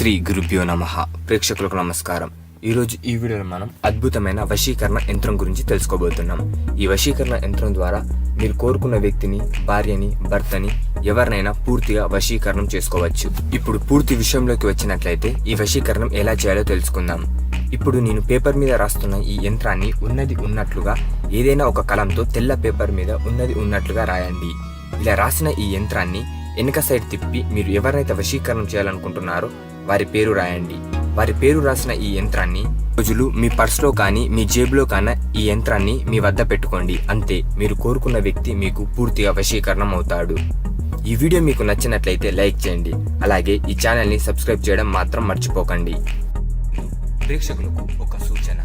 శ్రీ గురుభ్యో నమ. ప్రేక్షకులకు నమస్కారం. ఈ రోజు ఈ వీడియోలో మనం అద్భుతమైన వశీకరణ యంత్రం గురించి తెలుసుకోబోతున్నాం. ఈ వశీకరణ యంత్రం ద్వారా మీరు కోరుకున్న వ్యక్తిని భార్యని భర్తని ఎవరినైనా పూర్తిగా వశీకరణం చేసుకోవచ్చు. ఇప్పుడు పూర్తి విషయంలోకి వచ్చినట్లయితే ఈ వశీకరణం ఎలా చేయాలో తెలుసుకుందాం. ఇప్పుడు నేను పేపర్ మీద రాస్తున్న ఈ యంత్రాన్ని ఉన్నది ఉన్నట్లుగా ఏదైనా ఒక కలంతో తెల్ల పేపర్ మీద ఉన్నది ఉన్నట్లుగా రాయండి. ఇలా రాసిన ఈ యంత్రాన్ని వెనుక సైడ్ తిప్పి మీరు ఎవరైతే వశీకరణం చేయాలనుకుంటున్నారో వారి పేరు రాయండి. వారి పేరు రాసిన ఈ యంత్రాన్ని రోజులు మీ పర్స్లో కానీ మీ జేబులో కానీ ఈ యంత్రాన్ని మీ వద్ద పెట్టుకోండి. అంతే మీరు కోరుకున్న వ్యక్తి మీకు పూర్తిగా వశీకరణం అవుతాడు. ఈ వీడియో మీకు నచ్చినట్లయితే లైక్ చేయండి. అలాగే ఈ ఛానల్ని సబ్స్క్రైబ్ చేయడం మాత్రం మర్చిపోకండి. ప్రేక్షకులకు ఒక సూచన.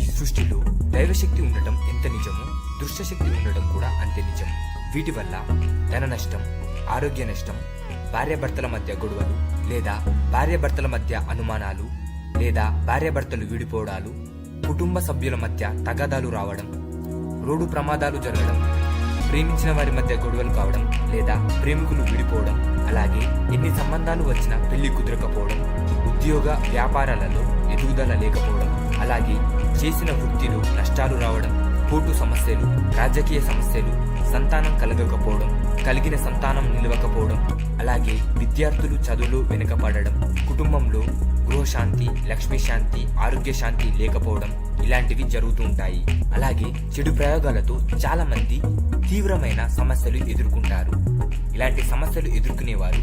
ఈ సృష్టిలో దైవశక్తి ఉండటం ఎంత నిజమో దుష్టశక్తి ఉండటం కూడా అంతే నిజం. వీటి వల్ల ధన నష్టం ఆరోగ్య నష్టం భార్యాభర్తల మధ్య గొడవలు లేదా భార్యాభర్తల మధ్య అనుమానాలు లేదా భార్యాభర్తలు విడిపోవడాలు కుటుంబ సభ్యుల మధ్య తగాదాలు రావడం రోడ్డు ప్రమాదాలు జరగడం ప్రేమించిన వారి మధ్య గొడవలు కావడం లేదా ప్రేమికులు విడిపోవడం అలాగే ఎన్ని సంబంధాలు వచ్చినా పెళ్ళి కుదరకపోవడం ఉద్యోగ వ్యాపారాలలో ఎదుగుదల లేకపోవడం అలాగే చేసిన వృత్తిలో నష్టాలు రావడం కోర్టు సమస్యలు రాజకీయ సమస్యలు సంతానం కలగకపోవడం కలిగిన సంతానం నిలవకపోవడం అలాగే విద్యార్థులు చదువులు వెనుకపడడం కుటుంబంలో గృహశాంతి లక్ష్మీ శాంతి ఆరోగ్య శాంతి లేకపోవడం ఇలాంటివి జరుగుతూ ఉంటాయి. అలాగే చెడు ప్రయోగాలతో చాలా మంది తీవ్రమైన సమస్యలు ఎదుర్కొంటారు. ఇలాంటి సమస్యలు ఎదుర్కొనేవారు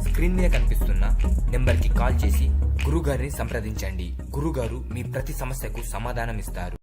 స్క్రీన్ మీద కనిపిస్తున్న నెంబర్కి కాల్ చేసి గురుగారిని సంప్రదించండి. గురుగారు మీ ప్రతి సమస్యకు సమాధానం ఇస్తారు